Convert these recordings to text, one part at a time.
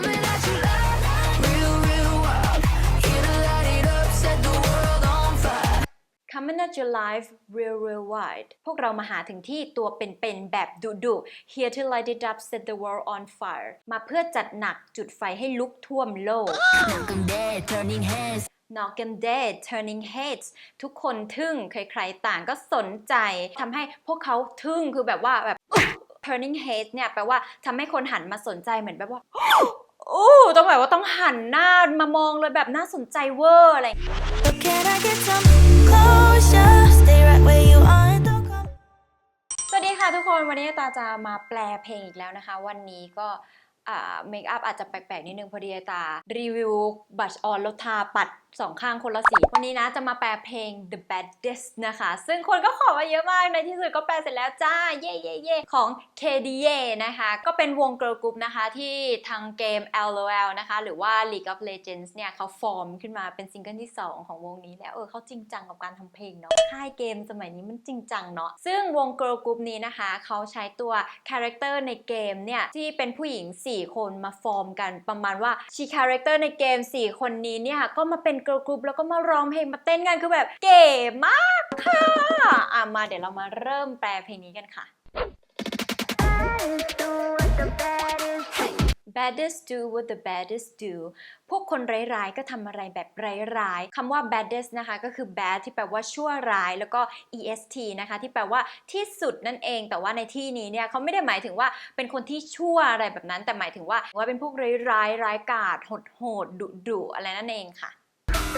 Coming at you like real, real wild. Here to light it up, set the world on fire. Coming at your life real real wide พวกเรามาหาถึงที่ตัวเป็นๆแบบดุดุ Here to light it up set the world on fire มาเพื่อจัดหนักจุดไฟให้ลุกท่วมโลก Knock 'em dead, turning heads. Knock and dead turning heads ทุกคนทึ่งใครๆต่างก็สนใจทำให้พวกเขาทึ่งคือแบบว่าแบบ turning heads เนี่ยแปลว่าทำให้คนหันมาสนใจเหมือนแบบว่า โอ้ต้องแบบว่าต้องหันหน้ามามองเลยแบบน่าสนใจเวอร์อะไรอย่างเงี้ย But can I get some closure? Stay right where you are and don't come. สวัสดีค่ะทุกคนวันนี้ตาจะมาแปลเพลงอีกแล้วนะคะ วันนี้ก็เมคอัพอาจจะแปลกๆนิดนึงพอดีตารีวิวบัชออนลดทาปัดสองข้างคนละสี วันนี้นะจะมาแปลเพลง The Baddest นะคะ ซึ่งคนก็ขอมาเยอะมาก ในที่สุดก็แปลเสร็จแล้วจ้า เย่เย่เย่ของ KDA นะคะ ก็เป็นวงเกิร์ลกรุ๊ปนะคะ ที่ทางเกม LOL นะคะ หรือว่า League of Legends เนี่ยเขาฟอร์มขึ้นมาเป็นซิงเกิลที่ 2 ของวงนี้แล้ว เออเขาจริงจังกับการทำเพลงเนาะ ค่ายเกมสมัยนี้มันจริงจังเนาะ ซึ่งวงเกิร์ลกรุ๊ปนี้นะคะ เขาใช้ตัวคาแรคเตอร์ในเกมเนี่ยที่เป็นผู้หญิง 4 คนมาฟอร์มกันประมาณว่าชีคาแรคเตอร์ในเกม 4 คนนี้เนี่ยก็มาเป็นเกิร์ลกรุ๊ปแล้วก็มาร้องเพลงมาเต้นกันคือแบบเก๋มากค่ะอะมาเดี๋ยวเรามาเริ่มแปลเพลงนี้กันค่ะ baddest do what the baddest do พวกคนร้ายๆ ก็ทำอะไรแบบร้ายๆ คำว่า baddest นะคะ ก็คือ bad ที่แปลว่าชั่วร้าย แล้วก็ est นะคะ ที่แปลว่าที่สุดนั่นเอง แต่ว่าในที่นี้เนี่ยเขาไม่ได้หมายถึงว่าเป็นคนที่ชั่วอะไรแบบนั้น แต่หมายถึงว่าว่าเป็นพวกร้ายๆ ร้ายกาจโหดๆดุๆอะไรนั่นเองค่ะ The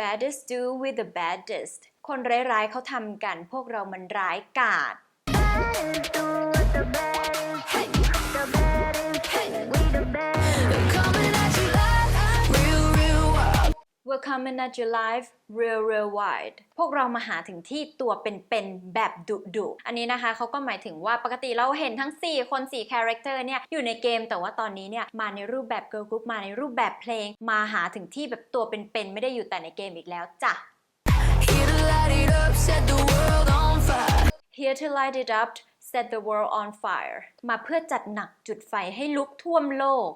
baddest do with the baddest คนร้ายๆเขาทำกันพวกเรามันร้ายกาจ We're coming at your life real real wide พวกเรามาหาถึงที่ตัวเป็นๆแบบดุดุๆอันนี้นะคะเขาก็หมายถึงว่าปกติเราเห็นทั้ง 4 คน 4 character เนี่ยอยู่ในเกมแต่ว่าตอนนี้เนี่ยมาในรูปแบบ girl group มาในรูปแบบเพลง มาหาถึงที่แบบตัวเป็นๆไม่ได้อยู่แต่ในเกมอีกแล้วจ้ะ Here to light it up, set the world on fire. Here to light it up set the world on fire มาเพื่อจัดหนักจุดไฟให้ลุกท่วมโลก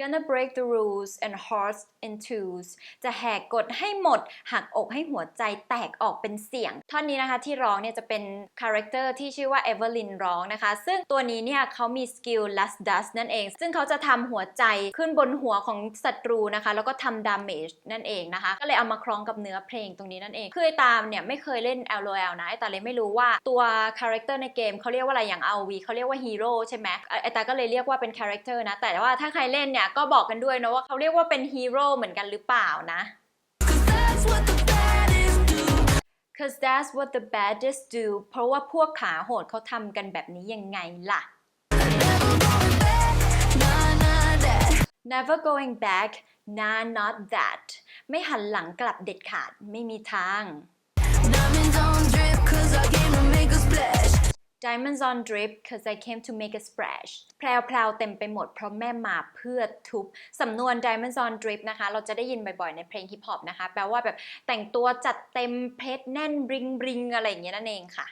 Gonna break the rules and hearts in twos จะแหกกฎให้หมด หักอกให้หัวใจแตกออกเป็นเสียง ท่อนนี้นะคะที่ร้องเนี่ยจะเป็นคาแรคเตอร์ที่ชื่อว่าเอเวอร์ลินร้องนะคะ ซึ่งตัวนี้เนี่ยเขามีสกิล last dust นั่นเอง ซึ่งเขาจะทำหัวใจขึ้นบนหัวของศัตรูนะคะ แล้วก็ทำ damage นั่นเองนะคะ ก็เลยเอามาคล้องกับเนื้อเพลงตรงนี้นั่นเอง คือไอตามเนี่ยไม่เคยเล่น LOL นะ ไอตาเลยไม่รู้ว่าตัวคาแรคเตอร์ในเกมเขาเรียกว่าอะไรอย่าง RV เขาเรียกว่าฮีโร่ใช่ไหมไอตาก็เลยเรียกว่าเป็นคาแรคเตอร์นะ แต่ว่าถ้าใครเล่นเนี่ยก็บอกกันด้วยนะว่าเขาเรียกว่าเป็นฮีโร่เหมือนกันหรือเปล่านะ Cause that's what the baddest do. cause that's what the baddest do เพราะว่าพวกขาโหดเขาทำกันแบบนี้ยังไงล่ะ Nah, nah, that. never going back nah not that ไม่หันหลังกลับเด็ดขาดไม่มีทาง Diamonds on drip, cause I came to make a splash. Diamonds on drip cause I came to make a splash แพรวๆเต็มไปหมดเพราะแม่มาเพื่อทุบ สำนวน diamonds on drip นะคะ เราจะได้ยินบ่อยๆ ในเพลงฮิปฮอปนะคะ แปลว่าแบบแต่งตัวจัดเต็มเพชรแน่นบริงบริงอะไรอย่างเงี้ยนั่นเองค่ะ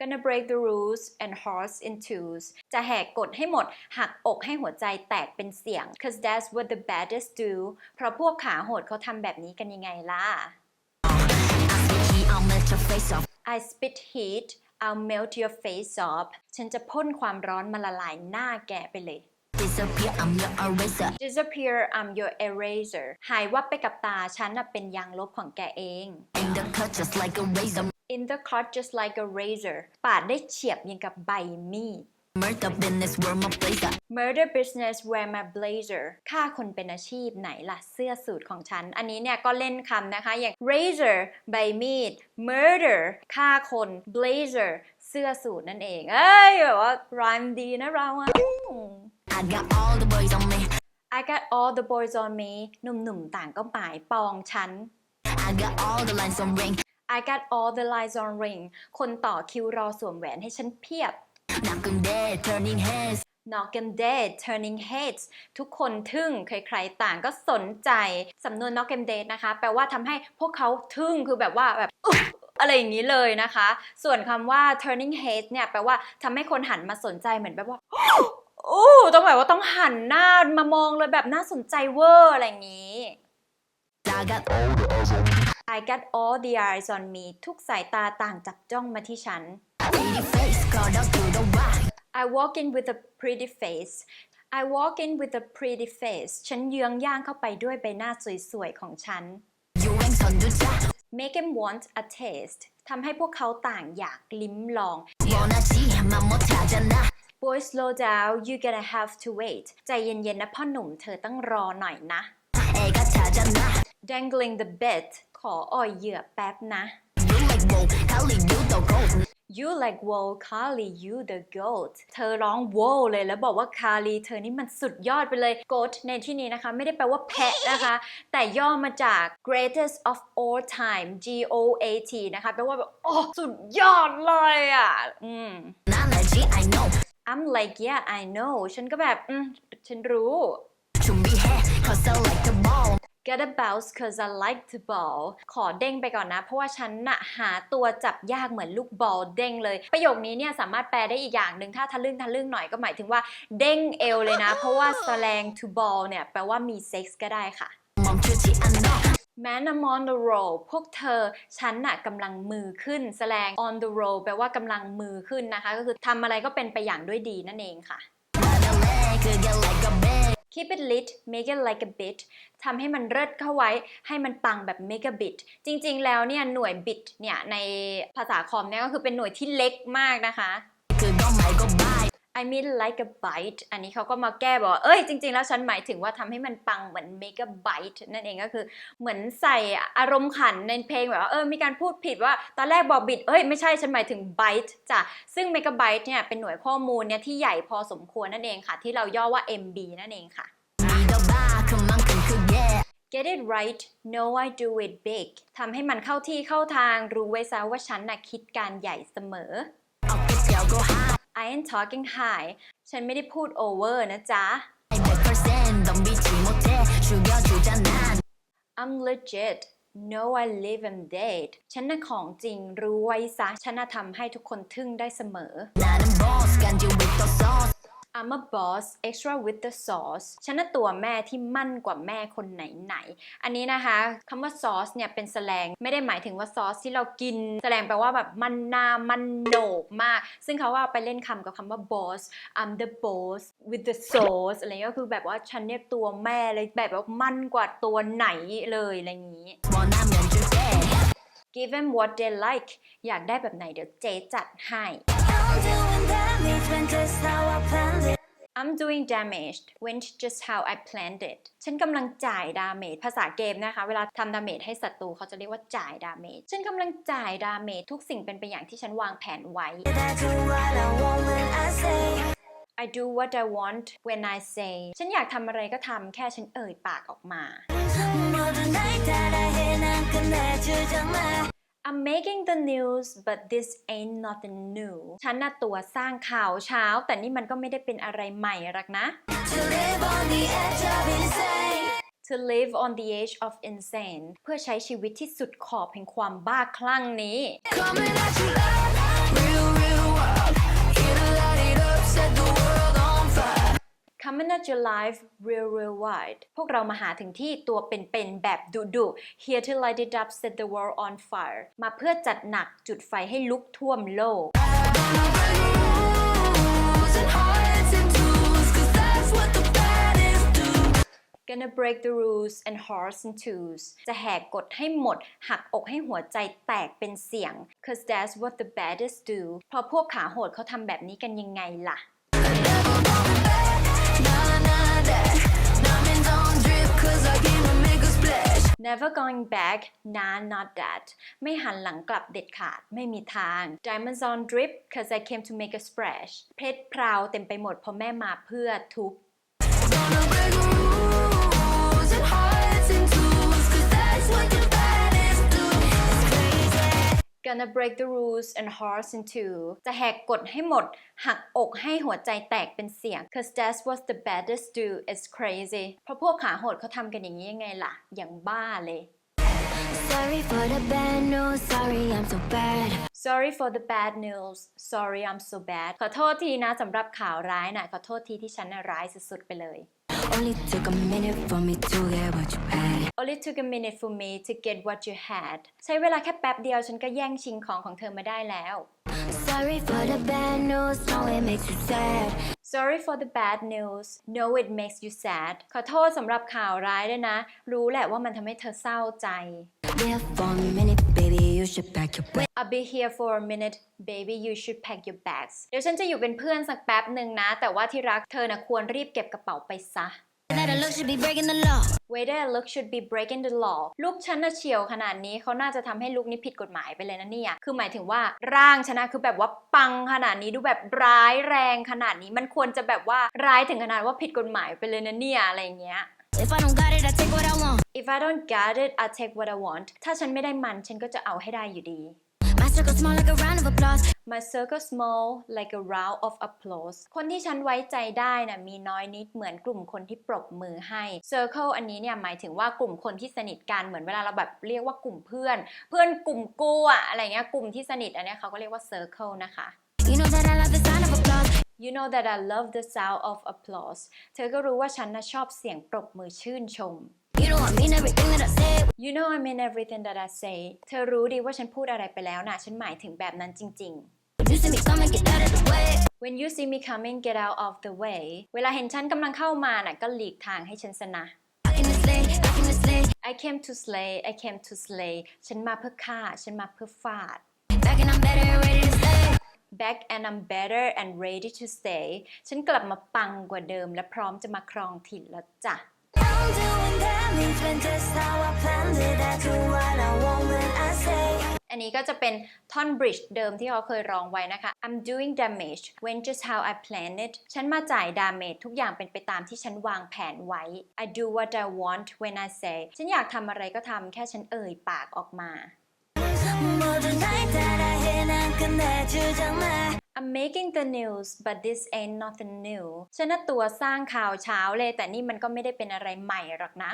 gonna break the rules and hearts in twos จะแหกกฎให้หมด หักอกให้หัวใจแตกเป็นเสียง cause that's what the baddest do เพราะพวกขาโหดเขาทำแบบนี้กันยังไงล่ะ I'll melt your face off. I spit heat I'll melt your face off ฉันจะพ่นความร้อนมาละลายหน้าแกไปเลย Disappear, I'm your eraser. disappear I'm your eraser หายวับไปกับตา ฉันน่ะเป็นยางลบของแกเอง In the cut, just like a razor. In the cut just like a razor ปาดได้เฉียบยังกับใบมีด Murked up in this world, my blazer. Murder business wear my blazer ฆ่าคนเป็นอาชีพไหนล่ะเสื้อสูทของฉัน อันนี้เนี่ยก็เล่นคำนะคะ อย่าง razor ใบมีด murder ฆ่าคน blazer เสื้อสูทนั่นเอง เอ้ยแบบว่า rhyme ดีนะเราอะ I got all the boys on me. I got all the boys on me หนุ่มๆต่างก็หมายปองฉัน I got all the lines on ring. I got all the lines on ring คนต่อคิวรอสวมแหวนให้ฉันเพียบ Knock 'em dead, turning heads. knock and dead turning heads ทุกคนทึ่ง ใครๆต่างก็สนใจ สำนวน knock and dead นะคะ แปลว่าทำให้พวกเขาทึ่ง คือแบบว่าแบบอึ๊ะอะไรอย่างนี้เลยนะคะ ส่วนคำว่า turning heads เนี่ยแปลว่าทำให้คนหันมาสนใจเหมือนแบบว่าโอ้ต้องแบบว่าต้องหันหน้ามามองเลยแบบน่าสนใจเวอร์อะไรอย่างนี้ I get all the eyes on me ทุกสายตาต่างจับจ้องมาที่ฉัน I walk in with a pretty face I walk in with a pretty face ฉันเยื้องย่างเข้าไปด้วยใบหน้าสวยๆของฉัน Make them want a taste ทำให้พวกเขาต่างอยากลิ้มลอง Boy slow down you gonna have to wait ใจเย็นๆนะพ่อหนุ่มเธอต้องรอหน่อยนะ Dangling the bit ออ่อยเหยื่อแป๊บนะ You like wow Carly you the goat เธอร้องโว้เลยแล้วบอกว่า Carly เธอนี่มันสุดยอดไปเลย goat ในที่นี้นะคะ ไม่ได้แปลว่าแพะนะคะ แต่ย่อมาจาก greatest of all time G O A T นะคะ แปลว่าแบบโอ้สุดยอดเลยอะ อืม I'm like yeah I know ฉันก็แบบ อืม ฉันรู้ get a bounce cause I like to ball ขอเด้งไปก่อนนะ เพราะว่าฉันนะหาตัวจับยากเหมือนลูกบอลเด้งเลย ประโยคนี้เนี่ยสามารถแปลได้อีกอย่างหนึ่งถ้าทะลึ่งทะลึ่งหน่อยก็หมายถึงว่าเด้งเอวเลยนะ เพราะว่า slang to ball เนี่ยแปลว่ามีเซ็กส์ก็ได้ค่ะ Man I'm on the roll พวกเธอ ฉันน่ะกำลังมือขึ้นแสดง on the roll แปลว่ากำลังมือขึ้นนะคะ ก็คือทำอะไรก็เป็นไปอย่างด้วยดีนั่นเองค่ะ keep it lit make it like a bit ทำให้มันเลิศเข้าไว้ให้มันปังแบบ make a bit จริง ๆ แล้วเนี่ยหน่วย bit เนี่ยในภาษาคอมเนี่ยก็คือเป็นหน่วยที่เล็กมากนะคะ I mean like a bite อันนี้เขาก็มาแก้บอกเอ้ยจริง ๆ แล้วฉันหมายถึงว่าทำให้มันปังเหมือน make a bite นั่นเองก็คือเหมือนใส่อารมณ์ขันในเพลงแบบว่าเออมีการพูดผิดว่าตอนแรกบอกบิดเอ้ยไม่ใช่ฉันหมายถึง bite จ้ะซึ่ง make a bite เนี่ยเป็นหน่วยข้อมูลเนี่ยที่ใหญ่พอสมควรนั่นเองค่ะ ที่เราย่อว่า MB นั่นเองค่ะ get it right no I do it big ทำให้มันเข้าที่เข้าทางรู้ไว้ซะว่าฉันน่ะคิดการใหญ่เสมอ I ain't talking high ฉันไม่ได้พูด over นะจ๊ะ I'm legit know I live and date ฉันน่ะของจริงรู้ไว้ซะ ฉันน่ะทำให้ทุกคนทึ่งได้เสมอ I'm a boss extra with the sauce ฉันน่ะตัวแม่ที่มั่นกว่าแม่คนไหนไหน อันนี้นะคะคำว่า sauce เนี่ยเป็นแสลงไม่ได้หมายถึงว่าซอสที่เรากิน แสดงแปลว่าแบบมันนามันโหนกมาก ซึ่งเขาว่าไปเล่นคำกับคำว่า boss I'm the boss with the sauce อะไรก็คือแบบว่าฉันเนี่ยตัวแม่เลยแบบว่ามั่นกว่าตัวไหนเลยอะไรอย่างนี้ Give them what they like อยากได้แบบไหนเดี๋ยวเจ๊จัดให้ I'm doing damage when just how I planned it I'm doing damage went just how I planned it ฉันกำลังจ่ายดาเมจภาษาเกมนะคะ เวลาทำดาเมจให้ศัตรูเขาจะเรียกว่าจ่ายดาเมจฉันกำลังจ่ายดาเมจทุกสิ่งเป็นไปอย่างที่ฉันวางแผนไว้ I do what I want when I say ฉันอยากทำอะไรก็ทำแค่ฉันเอ่ยปากออกมา I'm making the news but this ain't nothing new ฉันน่ะตัวสร้างข่าวเช้า แต่นี่มันก็ไม่ได้เป็นอะไรใหม่หรอกนะ To live on the edge of insane to live on the edge of insane เพื่อใช้ชีวิตที่สุดขอบแห่งความบ้าคลั่งนี้ Coming at you Coming at your life real real wide พวกเรามาหาถึงที่ตัวเป็นๆแบบดุดุ Here to light it up set the world on fire มาเพื่อจัดหนักจุดไฟให้ลุกท่วมโลก Rules and hearts and tools Cause that's what the baddest do Gonna break the rules and hearts and twos จะแหกกฎให้หมด หักอกให้หัวใจแตกเป็นเสียง Cause that's what the baddest do เพราะพวกขาโหดเขาทำแบบนี้กันยังไงล่ะ Never going back nah not that ไม่หันหลังกลับเด็ดขาด ไม่มีทาง Diamonds on drip cause I came to make a splash เพชรพราวเต็มไปหมดเพราะแม่มาเพื่อทุบ gonna break the rules and hearts in two จะแหกกฎให้หมด หักอกให้หัวใจแตกเป็นเสียง cause that's what the baddest do is crazy เพราะพวกขาโหดเขาทำกันอย่างนี้ยังไงล่ะ อย่างบ้าเลย Sorry for the bad news, sorry I'm so bad. sorry for the bad news sorry I'm so bad ขอโทษทีนะสำหรับข่าวร้ายนะขอโทษทีที่ฉันน่ะร้ายสุดๆไปเลย Only took a minute for me to get what you had. only took a minute for me to get what you had ใช้เวลาแค่แป๊บเดียวฉันก็แย่งชิงของของเธอมาได้แล้ว Sorry for the bad news, no it makes you sad. sorry for the bad news no it makes you sad ขอโทษสำหรับข่าวร้ายด้วยนะ รู้แหละว่ามันทำให้เธอเศร้าใจ There for a minute, baby, you should pack your bag. I'll be here for a minute baby you should pack your bags เดี๋ยวฉันจะอยู่เป็นเพื่อนสักแป๊บหนึ่งนะ แต่ว่าที่รักเธอนะควรรีบเก็บกระเป๋าไปซะ That a look should be breaking the law. way that I look should be breaking the law ลูกฉันน่ะเฉียวขนาดนี้เขาน่าจะทำให้ลูกนี้ผิดกฎหมายไปเลยนะเนี่ย คือหมายถึงว่าร่างฉันนะคือแบบว่าปังขนาดนี้ดูแบบร้ายแรงขนาดนี้มันควรจะแบบว่าร้ายถึงขนาดว่าผิดกฎหมายไปเลยนะเนี่ยอะไรอย่างเงี้ย If I don't got it, I take what I want. If I don't got it I take what I want ถ้าฉันไม่ได้มันฉันก็จะเอาให้ได้อยู่ดี My circle small like a round of applause. My circle small like a round of applause คนที่ฉันไว้ใจได้นะมีน้อยนิดเหมือนกลุ่มคนที่ปรบมือให้ circle อันนี้เนี่ยหมายถึงว่ากลุ่มคนที่สนิทกันเหมือนเวลาเราแบบเรียกว่ากลุ่มเพื่อน เพื่อนกลุ่มกูอะอะไรเงี้ยกลุ่มที่สนิทอันเนี้ยเขาก็เรียกว่า circle นะคะ You know that I love the sound of applause. You know that I love the sound of applause เธอก็รู้ว่าฉันนะชอบเสียงปรบมือชื่นชม You know I mean everything that I say. You know I mean everything that I say เธอรู้ดีว่าฉันพูดอะไรไปแล้วนะฉันหมายถึงแบบนั้นจริง ๆ When you see me coming, get out of the way. When you see me coming get out of the way เวลาเห็นฉันกำลังเข้ามาน่ะก็หลีกทางให้ฉันซะนะ I came to slay, I came to slay. I came to slay I came to slay ฉันมาเพื่อฆ่า ฉันมาเพื่อฟาด Back and I'm better, ready to stay. Back and I'm better and ready to stay ฉันกลับมาปังกว่าเดิมและพร้อมจะมาครองถิ่นแล้วจ้ะ I'm doing damage when just how I planned it. I do what I want when I say. อันนี้ก็จะเป็นท่อนบริดจ์เดิมที่เขาเคยร้องไว้นะคะ I'm doing damage when just how I planned it ฉันมาจ่าย damage ทุกอย่างเป็นไปตามที่ฉันวางแผนไว้ I do what I want when I say ฉันอยากทำอะไรก็ทำแค่ฉันเอ่ยปากออกมา I'm making the news but this ain't nothing new ฉันน่ะตัวสร้างข่าวเช้าเลย แต่นี่มันก็ไม่ได้เป็นอะไรใหม่หรอกนะ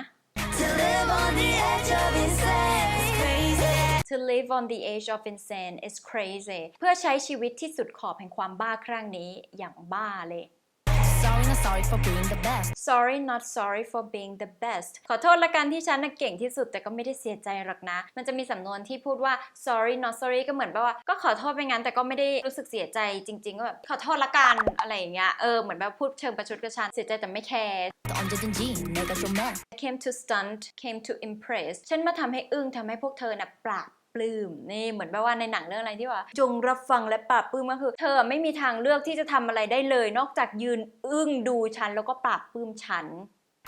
To live on the edge of insane is crazy. To live on the edge of insane is crazy เพื่อใช้ชีวิตที่สุดขอบแห่งความบ้าครั้งนี้อย่างบ้าเลย sorry not sorry for being the best sorry not sorry for being the best ขอโทษละกันที่ฉันน่ะเก่งที่สุดแต่ก็ไม่ได้เสียใจหรอกนะ มันจะมีสำนวนที่พูดว่า sorry not sorry ก็เหมือนแบบว่า ก็ขอโทษไปงั้นแต่ก็ไม่ได้รู้สึกเสียใจจริงๆก็แบบขอโทษละกันอะไรอย่างเงี้ย เออเหมือนแบบพูดเชิงประชดกระชันเสียใจแต่ไม่แคร์ came to stunt came to impress ฉันมาทำให้อึ้งทำให้พวกเธอน่ะปราบ ปลื้มนี่เหมือนแบบว่าในหนังเรื่องอะไรที่ว่า จงรับฟังและปราบปลื้มก็คือ เธอไม่มีทางเลือกที่จะทำอะไรได้เลย นอกจากยืนอึ้งดูฉันแล้วก็ปราบปลื้มฉัน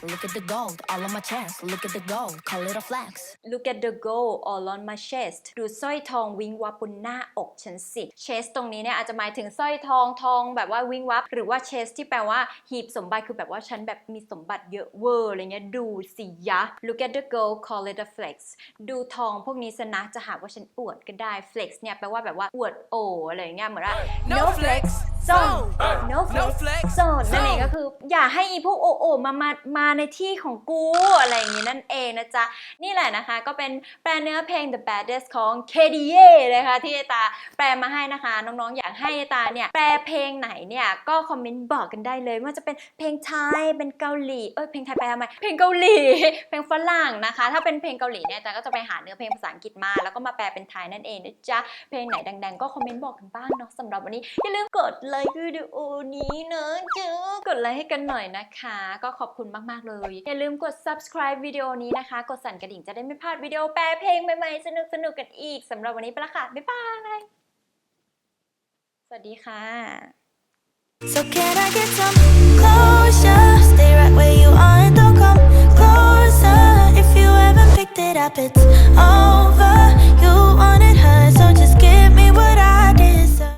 Look at the gold all on my chest. Look at the gold, call it a flex. Look at the gold all on my chest ดูสร้อยทองวิงวับบนหน้าอกฉันสิ chest ตรงนี้เนี่ยอาจจะหมายถึงสร้อยทองทองแบบว่าวิงวับ หรือว่า chest ที่แปลว่าหีบสมบัติคือแบบว่าฉันแบบมีสมบัติเยอะเวอร์อะไรเงี้ยดูสิยะ Look at the gold call it a flex ดูทองพวกนี้สนะจะหาว่าฉันอวดก็ได้ flex เนี่ยแปลว่าแบบว่าอวดโออะไรเงี้ยเหมือนว่า No flex โซน Hey, no no flex flex โซนนั่นเองก็คืออย่าให้อีพวกโอโอมามามาในที่ของกู อะไรอย่างนี้นั่นเองนะจ๊ะ นี่แหละนะคะก็เป็นแปลเนื้อเพลง The Baddest ของ KDA นะคะที่ไอตาแปลมาให้นะคะ น้องๆ อยากให้ไอตาเนี่ยแปลเพลงไหนเนี่ยก็คอมเมนต์บอกกันได้เลยว่าจะเป็นเพลงไทยเป็นเกาหลีเอ้ยเพลงไทยแปลทำไมเพลงเกาหลี เพลงฝรั่งนะคะ ถ้าเป็นเพลงเกาหลีเนี่ยตาก็จะไปหาเนื้อเพลงภาษาอังกฤษมา แล้วก็มาแปลเป็นไทยนั่นเองนะจ๊ะเพลงไหนดัง ๆ ก็คอมเมนต์บอกกันบ้างเนาะสำหรับวันนี้อย่าลืมกดไลค์วิดีโอนี้นะจ๊ะ กดไลค์ให้กันหน่อยนะคะ ก็ขอบคุณมาก ๆ เลย อย่าลืมกด subscribe วิดีโอนี้นะคะ กดสั่นกระดิ่งจะได้ไม่พลาดวิดีโอแปลเพลงใหม่ๆ สนุกๆกันอีกสำหรับวันนี้ไปละค่ะ บ๊ายบาย สวัสดีค่ะ So can I get some closure? Stay right where you are and don't come closer. If you haven't picked it up, it's over. You